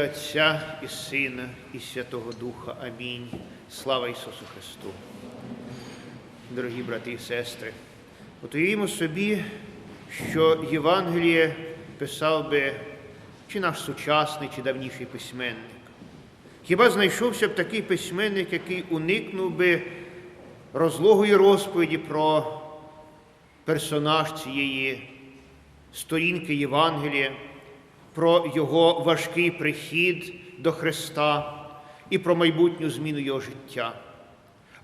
Отця і Сина, і Святого Духа. Амінь. Слава Ісусу Христу. Дорогі брати і сестри, от собі, що Євангеліє писав би чи наш сучасний, чи давніший письменник. Хіба знайшовся б такий письменник, який уникнув би розлогої розповіді про персонаж цієї сторінки Євангелія, про його важкий прихід до Христа і про майбутню зміну його життя.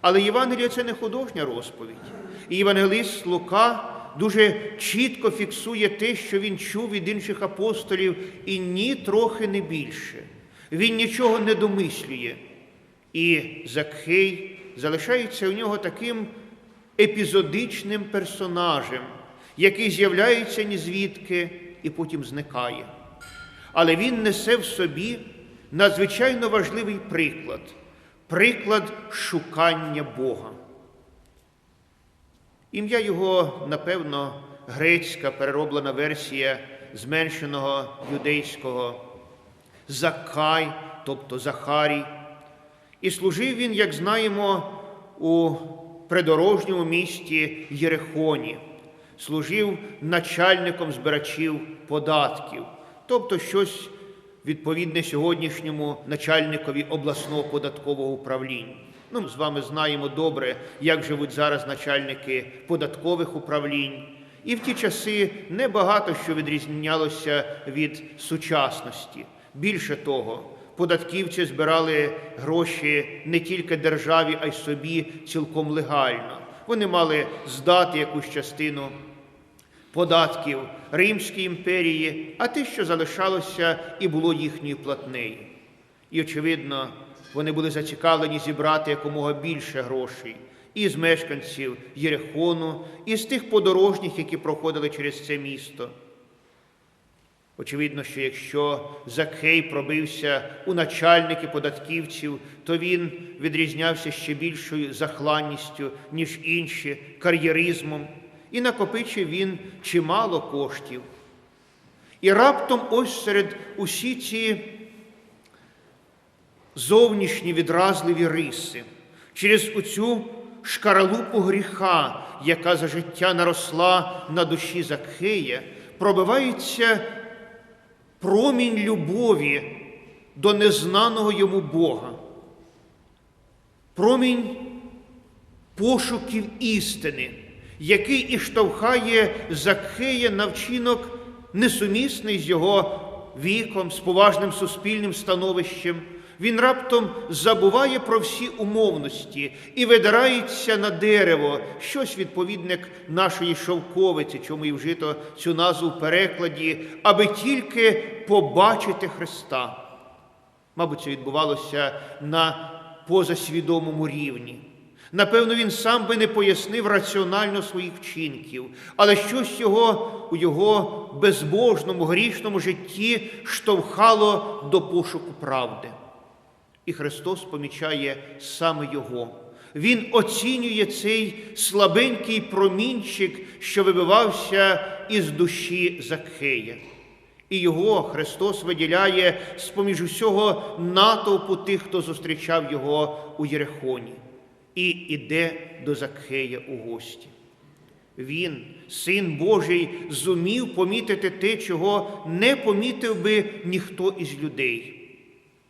Але Євангелія це не художня розповідь. І Євангелист Лука дуже чітко фіксує те, що він чув від інших апостолів, і ні трохи не більше. Він нічого не домислює. І Закхей залишається у нього таким епізодичним персонажем, який з'являється ні звідки і потім зникає. Але він несе в собі надзвичайно важливий приклад приклад шукання Бога. Ім'я його, напевно, грецька перероблена версія зменшеного юдейського Закай, тобто Захарій. І служив він, як знаємо, у придорожньому місті Єрихоні, служив начальником збирачів податків, тобто щось відповідне сьогоднішньому начальникові обласного податкового управління. Ну, ми з вами знаємо добре, як живуть зараз начальники податкових управлінь. І в ті часи небагато що відрізнялося від сучасності. Більше того, податківці збирали гроші не тільки державі, а й собі цілком легально. Вони мали здати якусь частину податків Римській імперії, а те, що залишалося, і було їхньою платнею. І, очевидно, вони були зацікавлені зібрати якомога більше грошей і з мешканців Єрихону, і з тих подорожніх, які проходили через це місто. Очевидно, що якщо Закхей пробився у начальники податківців, то він відрізнявся ще більшою захланністю, ніж інші, кар'єризмом, і накопичив він чимало коштів. І раптом ось серед усі ці зовнішні відразливі риси, через оцю шкаралупу гріха, яка за життя наросла на душі Закхея, пробивається промінь любові до незнаного йому Бога, промінь пошуків істини, який і штовхає Закхея на вчинок несумісний з його віком, з поважним суспільним становищем. Він раптом забуває про всі умовності і видирається на дерево, щось відповідник нашої шовковиці, чому і вжито цю назву в перекладі, аби тільки побачити Христа. Мабуть, це відбувалося на позасвідомому рівні. Напевно, він сам би не пояснив раціонально своїх вчинків, але щось його у його безбожному, грішному житті штовхало до пошуку правди. І Христос помічає саме Його. Він оцінює цей слабенький промінчик, що вибивався із душі Закхея. І його Христос виділяє з поміж усього натовпу тих, хто зустрічав його у Єрихоні, і іде до Закхея у гості. Він, син Божий, зумів помітити те, чого не помітив би ніхто із людей.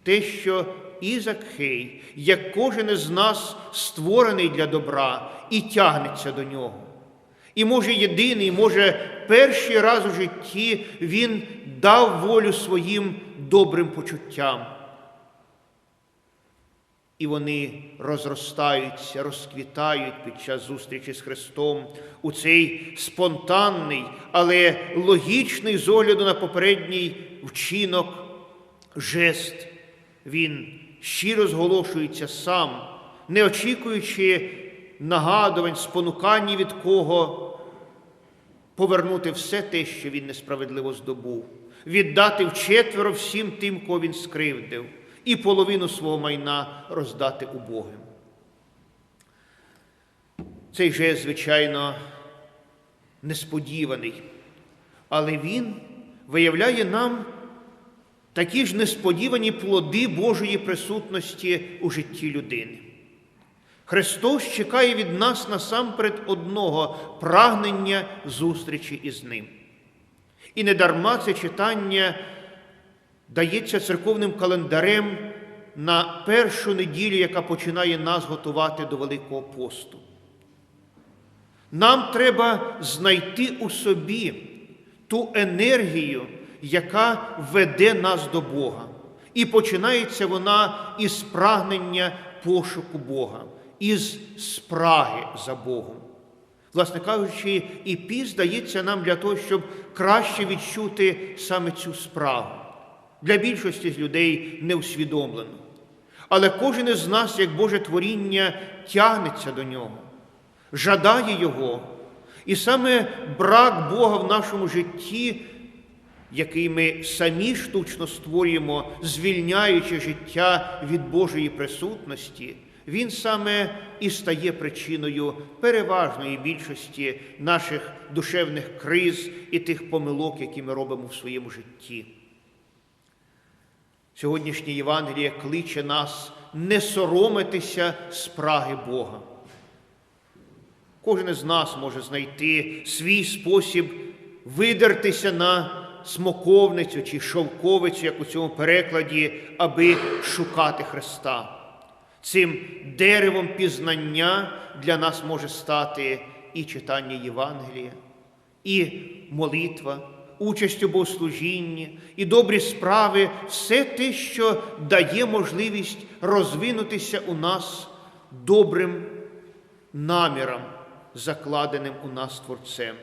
Те, що і Закхей, як кожен із нас створений для добра і тягнеться до нього. І, може, єдиний, може, перший раз у житті він дав волю своїм добрим почуттям. І вони розростаються, розквітають під час зустрічі з Христом у цей спонтанний, але логічний з огляду на попередній вчинок жест. Він щиро зголошується сам, не очікуючи нагадувань, спонукання від кого повернути все те, що він несправедливо здобув, віддати вчетверо всім тим, кого він скривдив, і половину свого майна роздати убогим. Цей жест, звичайно, несподіваний, але він виявляє нам такі ж несподівані плоди Божої присутності у житті людини. Христос чекає від нас насамперед одного прагнення зустрічі із Ним. І недарма це читання дається церковним календарем на першу неділю, яка починає нас готувати до Великого посту. Нам треба знайти у собі ту енергію, яка веде нас до Бога. І починається вона із прагнення пошуку Бога, із спраги за Богом. Власне кажучи, і піс дається нам для того, щоб краще відчути саме цю спрагу. Для більшості з людей не усвідомлено. Але кожен із нас, як Боже творіння, тягнеться до нього, жадає Його. І саме брак Бога в нашому житті, який ми самі штучно створюємо, звільняючи життя від Божої присутності, він саме і стає причиною переважної більшості наших душевних криз і тих помилок, які ми робимо в своєму житті. Сьогоднішнє Євангеліє кличе нас не соромитися спраги Бога. Кожен із нас може знайти свій спосіб видертися на смоковницю чи шовковицю, як у цьому перекладі, аби шукати Христа. Цим деревом пізнання для нас може стати і читання Євангелія, і молитва, участь у богослужінні, і добрі справи все те, що дає можливість розвинутися у нас добрим намірам, закладеним у нас Творцем.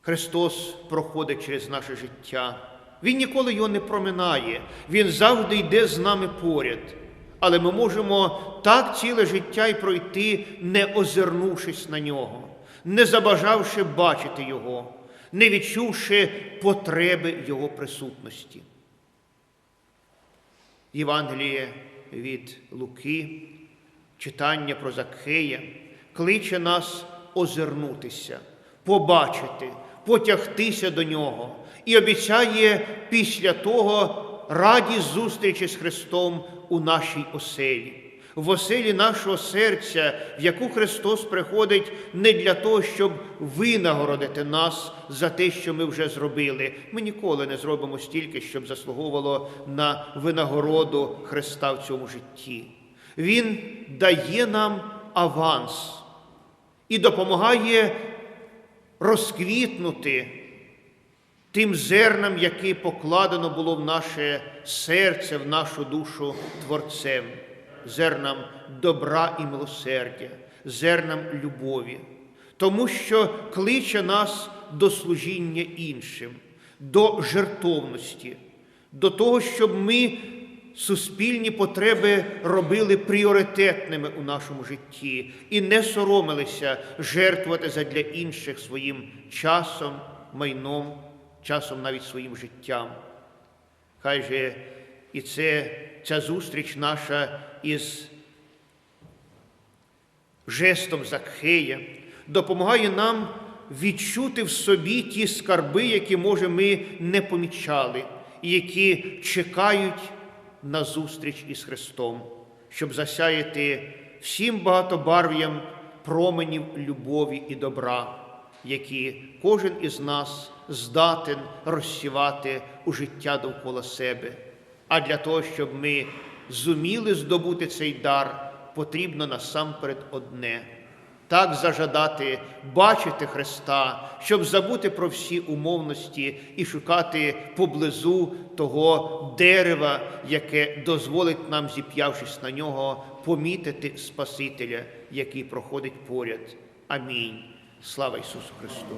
Христос проходить через наше життя. Він ніколи його не проминає, Він завжди йде з нами поряд. Але ми можемо так ціле життя й пройти, не озирнувшись на нього, не забажавши бачити Його, не відчувши потреби Його присутності. Євангеліє від Луки, читання про Закхея, кличе нас озирнутися, побачити, потягтися до нього і обіцяє після того радість зустрічі з Христом у нашій оселі, в оселі нашого серця, в яку Христос приходить не для того, щоб винагородити нас за те, що ми вже зробили. Ми ніколи не зробимо стільки, щоб заслуговувало на винагороду Христа в цьому житті. Він дає нам аванс і допомагає розквітнути тим зернам, яке покладено було в наше серце, в нашу душу Творцем, зернам добра і милосердя, зернам любові, тому що кличе нас до служіння іншим, до жертовності, до того, щоб ми суспільні потреби робили пріоритетними у нашому житті і не соромилися жертвувати задля інших своїм часом, майном, часом навіть своїм життям. Хай же і це, ця зустріч наша із жестом Закхея допомагає нам відчути в собі ті скарби, які, може, ми не помічали, і які чекають на зустріч із Христом, щоб засяяти всім багатобарв'ям променів любові і добра, які кожен із нас здатен розсівати у життя довкола себе. А для того, щоб ми зуміли здобути цей дар, потрібно насамперед одне. Так зажадати бачити Христа, щоб забути про всі умовності і шукати поблизу того дерева, яке дозволить нам, зіп'явшись на нього, помітити Спасителя, який проходить поряд. Амінь. Слава Ісусу Христу!